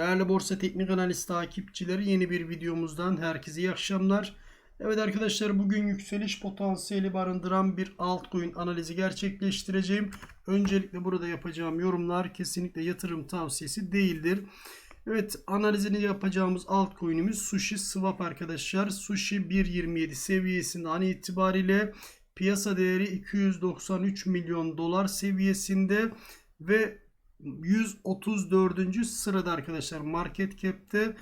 Değerli Borsa Teknik Analiz takipçileri yeni bir videomuzdan herkese iyi akşamlar. Evet arkadaşlar bugün yükseliş potansiyeli barındıran bir altcoin analizi gerçekleştireceğim. Öncelikle burada yapacağım yorumlar kesinlikle yatırım tavsiyesi değildir. Evet analizini yapacağımız altcoin'imiz Sushi Swap arkadaşlar. Sushi 1.27 seviyesinde an itibariyle piyasa değeri 293 milyon dolar seviyesinde ve 134. sırada arkadaşlar market cap'te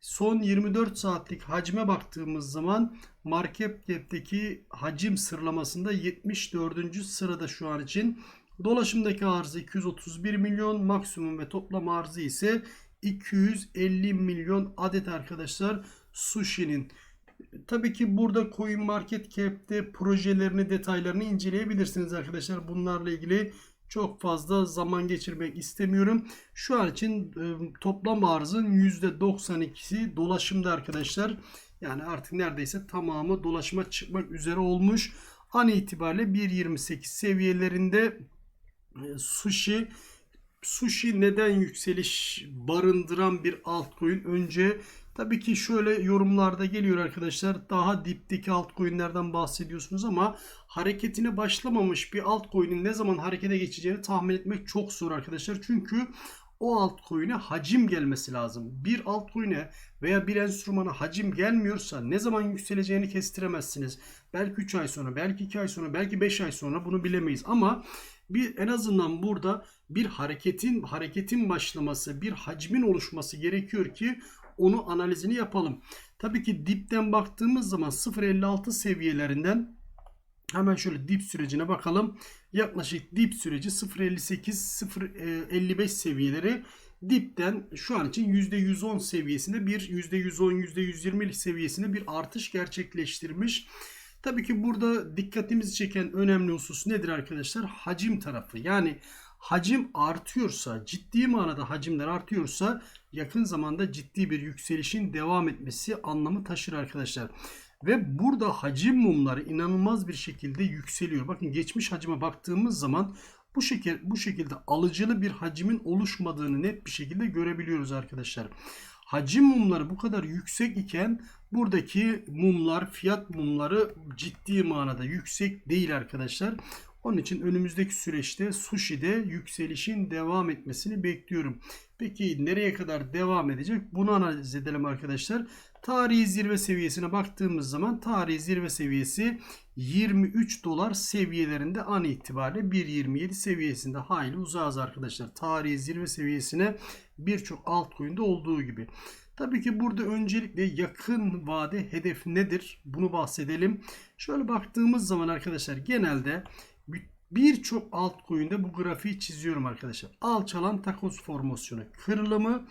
son 24 saatlik hacme baktığımız zaman market cap'teki hacim sıralamasında 74. sırada şu an için. Dolaşımdaki arzı 231 milyon, maksimum ve toplam arzı ise 250 milyon adet arkadaşlar Sushi'nin. Tabii ki burada Coin Market Cap'te projelerini, detaylarını inceleyebilirsiniz arkadaşlar. Bunlarla ilgili çok fazla zaman geçirmek istemiyorum. Şu an için e, toplam arzın %92'si dolaşımda arkadaşlar. Yani artık neredeyse tamamı dolaşıma çıkmak üzere olmuş. An itibariyle 1.28 seviyelerinde e, sushi sushi neden yükseliş barındıran bir altcoin? Önce tabii ki şöyle yorumlarda geliyor arkadaşlar. Daha dipteki altcoin'lerden bahsediyorsunuz ama hareketine başlamamış bir altcoin'in ne zaman harekete geçeceğini tahmin etmek çok zor arkadaşlar. Çünkü o altcoin'e hacim gelmesi lazım. Bir altcoin'e veya bir enstrümana hacim gelmiyorsa ne zaman yükseleceğini kestiremezsiniz. Belki 3 ay sonra, belki 2 ay sonra, belki 5 ay sonra bunu bilemeyiz. Ama bir en azından burada bir hareketin hareketin başlaması, bir hacmin oluşması gerekiyor ki onu analizini yapalım. Tabii ki dipten baktığımız zaman 0.56 seviyelerinden hemen şöyle dip sürecine bakalım. Yaklaşık dip süreci 0.58 0.55 seviyeleri dipten şu an için %110 seviyesinde bir %110 %120 seviyesinde bir artış gerçekleştirmiş. Tabii ki burada dikkatimizi çeken önemli husus nedir arkadaşlar? Hacim tarafı. Yani hacim artıyorsa, ciddi manada hacimler artıyorsa yakın zamanda ciddi bir yükselişin devam etmesi anlamı taşır arkadaşlar. Ve burada hacim mumları inanılmaz bir şekilde yükseliyor. Bakın geçmiş hacime baktığımız zaman bu şekilde bu şekilde alıcılı bir hacimin oluşmadığını net bir şekilde görebiliyoruz arkadaşlar. Hacim mumları bu kadar yüksek iken buradaki mumlar, fiyat mumları ciddi manada yüksek değil arkadaşlar. Onun için önümüzdeki süreçte sushi'de yükselişin devam etmesini bekliyorum. Peki nereye kadar devam edecek? Bunu analiz edelim arkadaşlar. Tarihi zirve seviyesine baktığımız zaman tarihi zirve seviyesi 23 dolar seviyelerinde an itibariyle 1.27 seviyesinde hayli uzağız arkadaşlar. Tarihi zirve seviyesine birçok altcoin'de olduğu gibi. Tabii ki burada öncelikle yakın vade hedef nedir? Bunu bahsedelim. Şöyle baktığımız zaman arkadaşlar genelde birçok altcoin'de bu grafiği çiziyorum arkadaşlar. Alçalan takoz formasyonu kırılımı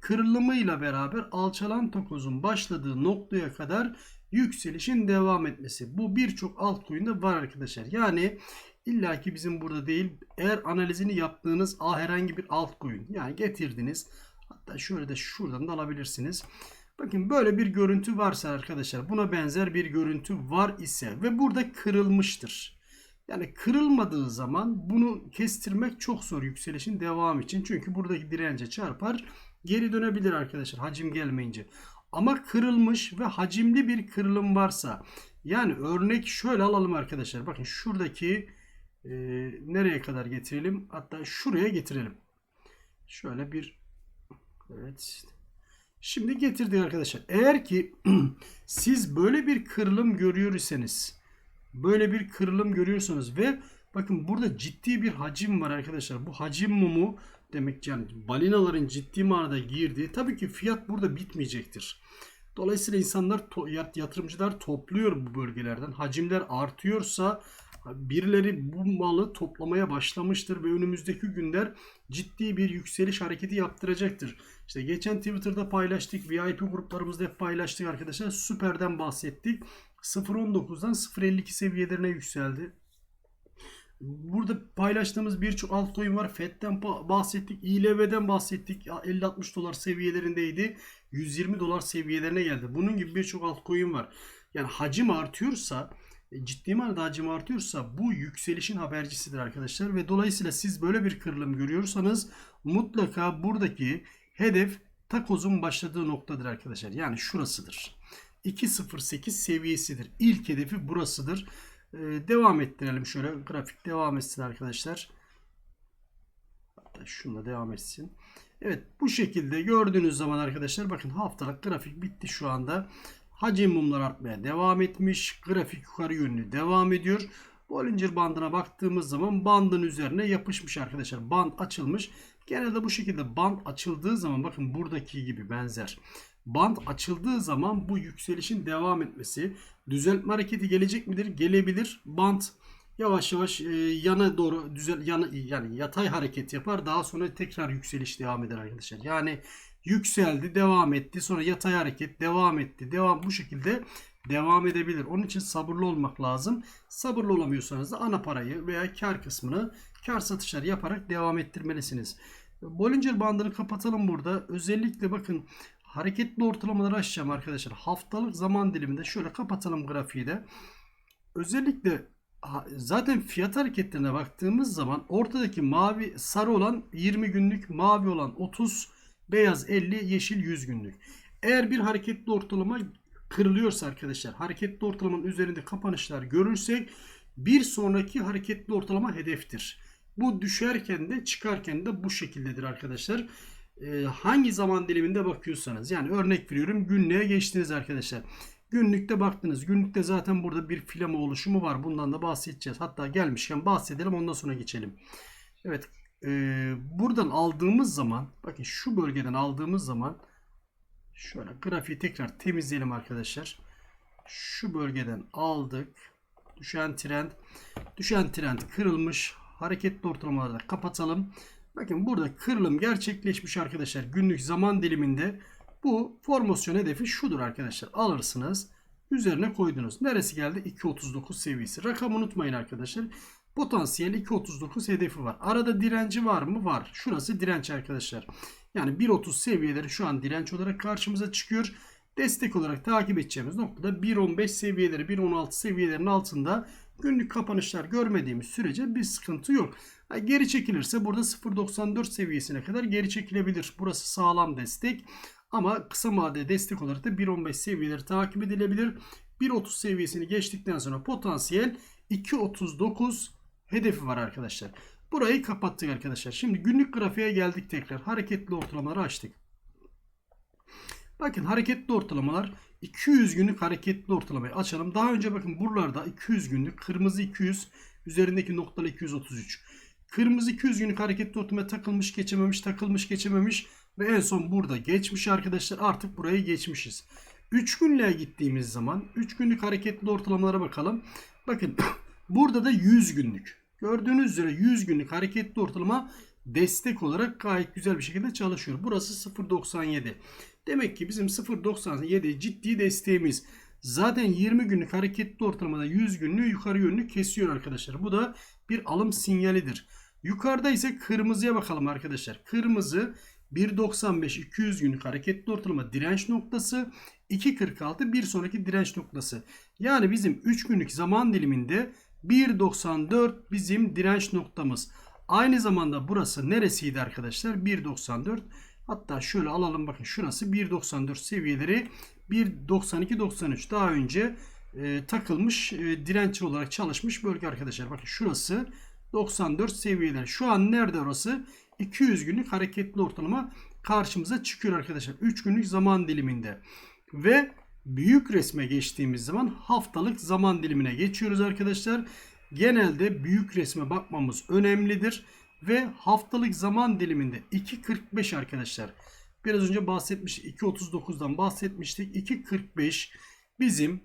kırılımıyla beraber alçalan takozun başladığı noktaya kadar yükselişin devam etmesi. Bu birçok altcoin'de var arkadaşlar. Yani illa ki bizim burada değil eğer analizini yaptığınız a herhangi bir altcoin yani getirdiniz hatta şöyle de şuradan da alabilirsiniz. Bakın böyle bir görüntü varsa arkadaşlar buna benzer bir görüntü var ise ve burada kırılmıştır. Yani kırılmadığı zaman bunu kestirmek çok zor yükselişin devam için. Çünkü buradaki dirence çarpar geri dönebilir arkadaşlar hacim gelmeyince. Ama kırılmış ve hacimli bir kırılım varsa yani örnek şöyle alalım arkadaşlar. Bakın şuradaki e, nereye kadar getirelim? Hatta şuraya getirelim. Şöyle bir evet. Şimdi getirdik arkadaşlar. Eğer ki siz böyle bir kırılım görüyor iseniz böyle bir kırılım görüyorsunuz ve bakın burada ciddi bir hacim var arkadaşlar. Bu hacim mumu demek yani balinaların ciddi manada girdiği tabii ki fiyat burada bitmeyecektir. Dolayısıyla insanlar yatırımcılar topluyor bu bölgelerden. Hacimler artıyorsa birileri bu malı toplamaya başlamıştır ve önümüzdeki günler ciddi bir yükseliş hareketi yaptıracaktır. İşte geçen Twitter'da paylaştık, VIP gruplarımızda hep paylaştık arkadaşlar. Süper'den bahsettik. 0.19'dan 0.52 seviyelerine yükseldi. Burada paylaştığımız birçok altcoin var. FED'den bahsettik. İLV'den bahsettik. 50-60 dolar seviyelerindeydi. 120 dolar seviyelerine geldi. Bunun gibi birçok altcoin var. Yani hacim artıyorsa e, ciddi manada hacim artıyorsa bu yükselişin habercisidir arkadaşlar. Ve dolayısıyla siz böyle bir kırılım görüyorsanız mutlaka buradaki hedef takozun başladığı noktadır arkadaşlar. Yani şurasıdır. 2.08 seviyesidir. İlk hedefi burasıdır. Ee, devam ettirelim şöyle. Grafik devam etsin arkadaşlar. Hatta şununla devam etsin. Evet bu şekilde gördüğünüz zaman arkadaşlar bakın haftalık grafik bitti şu anda. Hacim mumlar artmaya devam etmiş. Grafik yukarı yönlü devam ediyor. Bollinger bandına baktığımız zaman bandın üzerine yapışmış arkadaşlar. Band açılmış. Genelde bu şekilde band açıldığı zaman bakın buradaki gibi benzer. Band açıldığı zaman bu yükselişin devam etmesi. Düzeltme hareketi gelecek midir? Gelebilir. Band yavaş yavaş e, yana doğru düzel yana yani yatay hareket yapar. Daha sonra tekrar yükseliş devam eder arkadaşlar. Yani yükseldi, devam etti. Sonra yatay hareket devam etti. Devam bu şekilde devam edebilir. Onun için sabırlı olmak lazım. Sabırlı olamıyorsanız da ana parayı veya kar kısmını kar satışları yaparak devam ettirmelisiniz. Bollinger bandını kapatalım burada. Özellikle bakın hareketli ortalamaları açacağım arkadaşlar. Haftalık zaman diliminde şöyle kapatalım grafiği de. Özellikle zaten fiyat hareketlerine baktığımız zaman ortadaki mavi sarı olan 20 günlük, mavi olan 30, beyaz 50, yeşil 100 günlük. Eğer bir hareketli ortalama kırılıyorsa arkadaşlar hareketli ortalamanın üzerinde kapanışlar görürsek bir sonraki hareketli ortalama hedeftir. Bu düşerken de çıkarken de bu şekildedir arkadaşlar. Ee, hangi zaman diliminde bakıyorsanız yani örnek veriyorum günlüğe geçtiniz arkadaşlar. Günlükte baktınız. Günlükte zaten burada bir filama oluşumu var. Bundan da bahsedeceğiz. Hatta gelmişken bahsedelim ondan sonra geçelim. Evet. e, buradan aldığımız zaman bakın şu bölgeden aldığımız zaman şöyle grafiği tekrar temizleyelim arkadaşlar. Şu bölgeden aldık. Düşen trend. Düşen trend kırılmış. Hareketli ortalamaları da kapatalım. Bakın burada kırılım gerçekleşmiş arkadaşlar. Günlük zaman diliminde bu formasyon hedefi şudur arkadaşlar. Alırsınız. Üzerine koydunuz. Neresi geldi? 2.39 seviyesi. Rakam unutmayın arkadaşlar. Potansiyel 2.39 hedefi var. Arada direnci var mı? Var. Şurası direnç arkadaşlar. Yani 1.30 seviyeleri şu an direnç olarak karşımıza çıkıyor. Destek olarak takip edeceğimiz noktada 1.15 seviyeleri, 1.16 seviyelerin altında günlük kapanışlar görmediğimiz sürece bir sıkıntı yok. Geri çekilirse burada 0.94 seviyesine kadar geri çekilebilir. Burası sağlam destek. Ama kısa vadede destek olarak da 1.15 seviyeleri takip edilebilir. 1.30 seviyesini geçtikten sonra potansiyel 2.39 hedefi var arkadaşlar. Burayı kapattık arkadaşlar. Şimdi günlük grafiğe geldik tekrar. Hareketli ortalamaları açtık. Bakın hareketli ortalamalar 200 günlük hareketli ortalamayı açalım. Daha önce bakın buralarda 200 günlük kırmızı 200 üzerindeki noktalı 233. Kırmızı 200 günlük hareketli ortalamaya takılmış geçememiş takılmış geçememiş ve en son burada geçmiş arkadaşlar artık burayı geçmişiz. 3 günlüğe gittiğimiz zaman 3 günlük hareketli ortalamalara bakalım. Bakın burada da 100 günlük. Gördüğünüz üzere 100 günlük hareketli ortalama destek olarak gayet güzel bir şekilde çalışıyor. Burası 0.97. Demek ki bizim 0.97 ciddi desteğimiz. Zaten 20 günlük hareketli ortalamada 100 günlüğü yukarı yönlü kesiyor arkadaşlar. Bu da bir alım sinyalidir. Yukarıda ise kırmızıya bakalım arkadaşlar. Kırmızı 1.95 200 günlük hareketli ortalama direnç noktası 2.46 bir sonraki direnç noktası. Yani bizim 3 günlük zaman diliminde 1.94 bizim direnç noktamız. Aynı zamanda burası neresiydi arkadaşlar? 1.94 Hatta şöyle alalım bakın şurası 1.94 seviyeleri 1.92-93 daha önce e, takılmış e, direnç olarak çalışmış bölge arkadaşlar. Bakın şurası 94 seviyeler. Şu an nerede orası? 200 günlük hareketli ortalama karşımıza çıkıyor arkadaşlar. 3 günlük zaman diliminde. Ve büyük resme geçtiğimiz zaman haftalık zaman dilimine geçiyoruz arkadaşlar. Genelde büyük resme bakmamız önemlidir. Ve haftalık zaman diliminde 2.45 arkadaşlar. Biraz önce bahsetmiştik. 2.39'dan bahsetmiştik. 2.45 bizim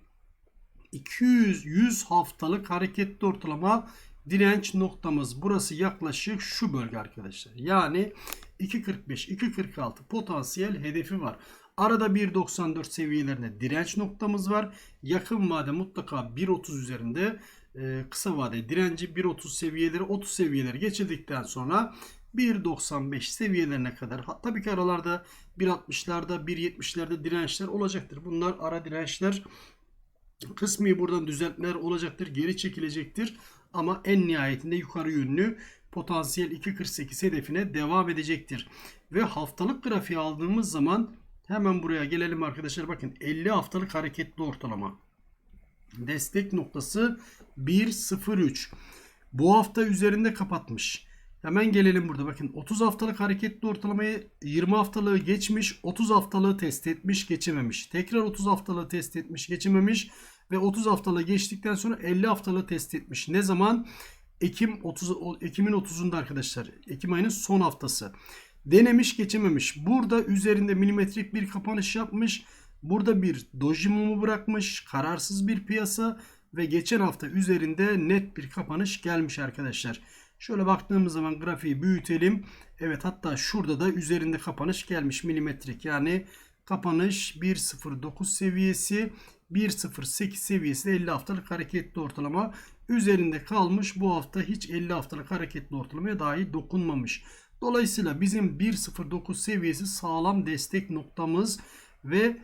200 100 haftalık hareketli ortalama direnç noktamız. Burası yaklaşık şu bölge arkadaşlar. Yani 2.45 2.46 potansiyel hedefi var. Arada 1.94 seviyelerinde direnç noktamız var. Yakın vade mutlaka 1.30 üzerinde e, kısa vade direnci 1.30 seviyeleri 30 seviyeleri geçirdikten sonra 1.95 seviyelerine kadar tabii ki aralarda 1.60'larda 1.70'lerde dirençler olacaktır. Bunlar ara dirençler kısmi buradan düzeltmeler olacaktır. Geri çekilecektir. Ama en nihayetinde yukarı yönlü potansiyel 2.48 hedefine devam edecektir. Ve haftalık grafiği aldığımız zaman hemen buraya gelelim arkadaşlar. Bakın 50 haftalık hareketli ortalama. Destek noktası 1.03. Bu hafta üzerinde kapatmış. Hemen gelelim burada. Bakın 30 haftalık hareketli ortalamayı 20 haftalığı geçmiş. 30 haftalığı test etmiş geçememiş. Tekrar 30 haftalığı test etmiş geçememiş. Ve 30 haftalığı geçtikten sonra 50 haftalığı test etmiş. Ne zaman? Ekim 30 Ekim'in 30'unda arkadaşlar. Ekim ayının son haftası. Denemiş geçememiş. Burada üzerinde milimetrik bir kapanış yapmış. Burada bir doji mumu bırakmış. Kararsız bir piyasa ve geçen hafta üzerinde net bir kapanış gelmiş arkadaşlar. Şöyle baktığımız zaman grafiği büyütelim. Evet hatta şurada da üzerinde kapanış gelmiş milimetrik. Yani kapanış 1.09 seviyesi 1.08 seviyesi de 50 haftalık hareketli ortalama üzerinde kalmış. Bu hafta hiç 50 haftalık hareketli ortalamaya dahi dokunmamış. Dolayısıyla bizim 1.09 seviyesi sağlam destek noktamız ve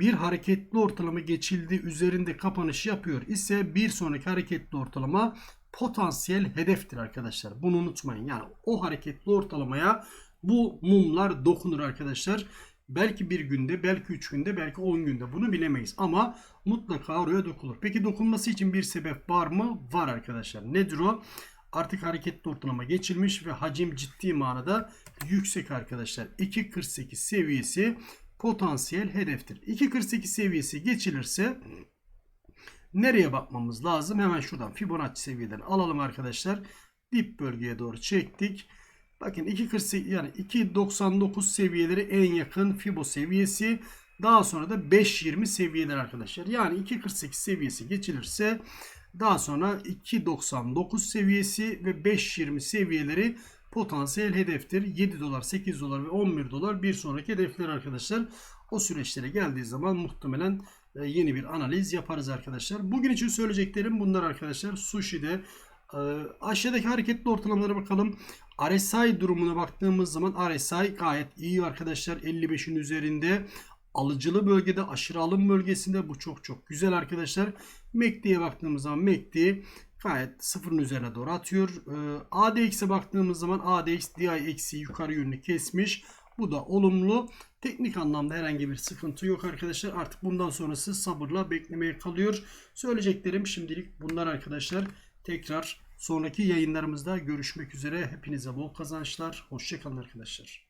bir hareketli ortalama geçildi üzerinde kapanış yapıyor ise bir sonraki hareketli ortalama potansiyel hedeftir arkadaşlar. Bunu unutmayın. Yani o hareketli ortalamaya bu mumlar dokunur arkadaşlar. Belki bir günde, belki 3 günde, belki 10 günde bunu bilemeyiz. Ama mutlaka oraya dokunur. Peki dokunması için bir sebep var mı? Var arkadaşlar. Nedir o? Artık hareketli ortalama geçilmiş ve hacim ciddi manada yüksek arkadaşlar. 2.48 seviyesi potansiyel hedeftir. 2.48 seviyesi geçilirse nereye bakmamız lazım? Hemen şuradan Fibonacci seviyeden alalım arkadaşlar. Dip bölgeye doğru çektik. Bakın 2.48 yani 2.99 seviyeleri en yakın Fibo seviyesi. Daha sonra da 5.20 seviyeler arkadaşlar. Yani 2.48 seviyesi geçilirse daha sonra 2.99 seviyesi ve 5.20 seviyeleri potansiyel hedeftir. 7 dolar, 8 dolar ve 11 dolar bir sonraki hedefler arkadaşlar. O süreçlere geldiği zaman muhtemelen e, yeni bir analiz yaparız arkadaşlar. Bugün için söyleyeceklerim bunlar arkadaşlar. Sushi'de e, aşağıdaki hareketli ortalamalara bakalım. RSI durumuna baktığımız zaman RSI gayet iyi arkadaşlar. 55'in üzerinde. Alıcılı bölgede aşırı alım bölgesinde bu çok çok güzel arkadaşlar. MACD'ye baktığımız zaman MACD gayet sıfırın üzerine doğru atıyor. Ee, ADX'e baktığımız zaman ADX DI eksi yukarı yönlü kesmiş. Bu da olumlu. Teknik anlamda herhangi bir sıkıntı yok arkadaşlar. Artık bundan sonrası sabırla beklemeye kalıyor. Söyleyeceklerim şimdilik bunlar arkadaşlar. Tekrar sonraki yayınlarımızda görüşmek üzere. Hepinize bol kazançlar. Hoşçakalın arkadaşlar.